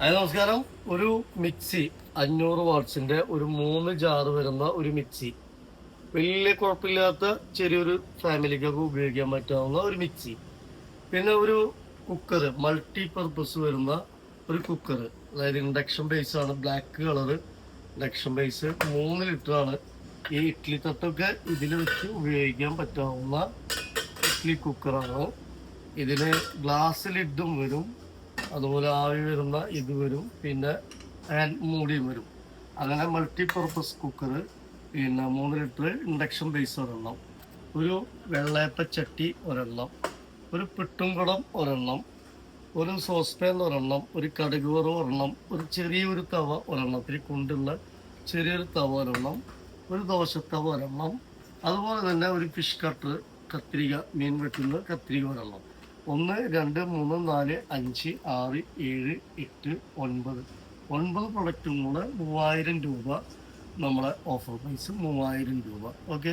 Hi നമസ്കാരം. ഒരു mixie അഞ്ഞൂറ് വാട്ട്സിന്റെ ഒരു മൂന്ന് ജാറ് വരുന്ന ഒരു മിക്സി. വലിയ കുഴപ്പമില്ലാത്ത ചെറിയൊരു ഫാമിലിക്കൊക്കെ ഉപയോഗിക്കാൻ പറ്റാവുന്ന ഒരു മിക്സി. പിന്നെ ഒരു കുക്കർ മൾട്ടി പർപ്പസ് വരുന്ന ഒരു കുക്കർ അതായത് ഇൻഡക്ഷൻ ബേസ് ആണ് ബ്ലാക്ക് കളർ ഇൻഡക്ഷൻ ബേസ് മൂന്ന് ലിറ്റർ ആണ്. ഈ ഇഡ്ഡലി തട്ടൊക്കെ ഇതിൽ വെച്ച് ഉപയോഗിക്കാൻ പറ്റാവുന്ന ഇഡ്ഡലി കുക്കറാണ് ഇതിന് ഗ്ലാസ് ലിഡും വരും. അതുപോലെ ആവി വരുന്ന ഇത് വരും പിന്നെ മൂടിയും വരും. അങ്ങനെ മൾട്ടി പർപ്പസ് കുക്കർ പിന്നെ മൂന്ന് ലിറ്റർ ഇൻഡക്ഷൻ ബേസ് ഒരെണ്ണം ഒരു വെള്ളയപ്പ ചട്ടി ഒരെണ്ണം ഒരു പിട്ടുംകുടം ഒരെണ്ണം ഒരു സോസ് പാൻ ഒരെണ്ണം ഒരു കടുക് വറ ഒരെണ്ണം ഒരു ചെറിയൊരു തവ ഒരെണ്ണത്തിൽ കൊണ്ടുള്ള ചെറിയൊരു തവ ഒരെണ്ണം ഒരു ദോശത്തവ ഒരെണ്ണം അതുപോലെ തന്നെ ഒരു ഫിഷ് കട്ടർ കത്രിക മീൻ വെട്ടുന്ന കത്രിക ഒരെണ്ണം. ഒന്ന് രണ്ട് മൂന്ന് നാല് അഞ്ച് ആറ് ഏഴ് എട്ട് ഒൻപത്. ഒൻപത് പ്രൊഡക്റ്റും കൂടെ മൂവായിരം രൂപ നമ്മളെ ഓഫർ പ്രൈസ് മൂവായിരം രൂപ. ഓക്കെ